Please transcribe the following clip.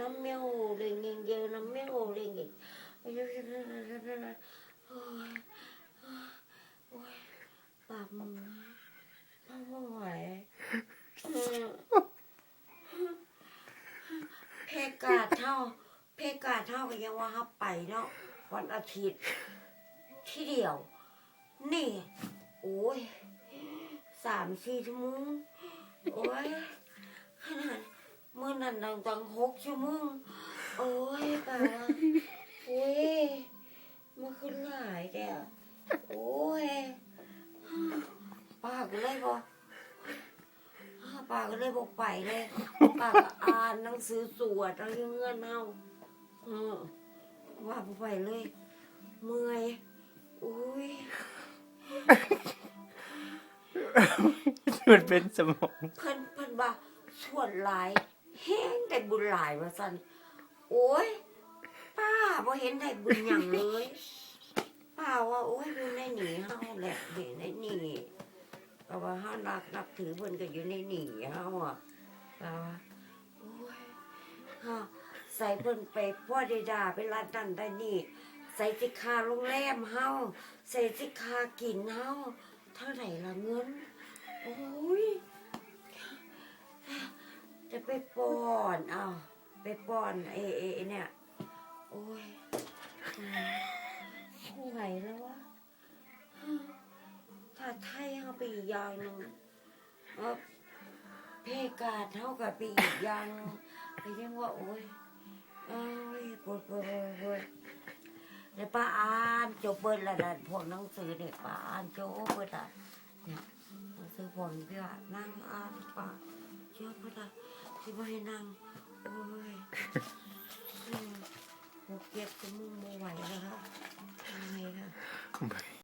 น้ำเมียวเล่งเงี้ยเงี้ยน้ำเมียวเล่งเงี้ยโอ้ยปากมึงไม่ไหวเพกาเท่าเพกาเท่าก็ยังว่าเขาไปเนาะวันอาทิตย์ที่เดียว นี่ โอ้ยสามสี่ชั่วโมงโอ้ยขนาด เมื่อนั้นดังตังหกชั่วโมงโอ้ยป่าโอ้ยมันขึ้นหลายแต่โอ้ยป้าก็เลยบอกป้าก็เลยบอกไปเลยป้าก็อ่านหนังสือสวดเอาเงื่อนเอาเออว่าบ่ไปเลย เมื่อยอุ้ยมันเป็นสมอง เพิ่นเพิ่นว่าส่วนหลาย แห้งแต่บุญหลายว่าซั่นโอ้ยป้าบ่เห็นได้บุญหยังเลยป้าว่าโอ้ยอยู่ในนี่เฮาแหละอยู่ในนี่ก็ว่าเฮานักนับถือเพิ่นก็อยู่ในนี่เฮาอะป้าว่าโอ้ยเฮาใส่เพิ่นไปพ่อได้ด่าไปรัดนั่นได้นี่ใส่สิคาโรงแรมเฮาใส่สิคากินเฮาเท่าไหร่ละเงินโอ้ย ไปป้อนเอาไปป้อนเอเอเนี่ย โอ้ยไม่ไหวแล้ววะถ้าไทยเขาไปอีกอย่างหนึ่งเออเพกาดเท่ากับไปอีกอย่างไปยังว่า โอ้ยเอ้ยปวดปวดปวดปวดแล้วป้าอ่านจบเบิดละดันพวกหนังสือเนี่ยป้าอ่านจบเบิดอะเนี่ยหนังสือผมพี่ว่านั่งอ่านป้าเชื่อเบิดอะ ที่ไม่ให้นั่งโอ้ยอืมหกเก็บจะมุ่งไม่ไหวแล้วค่ะทำไงค่ะ ทำไม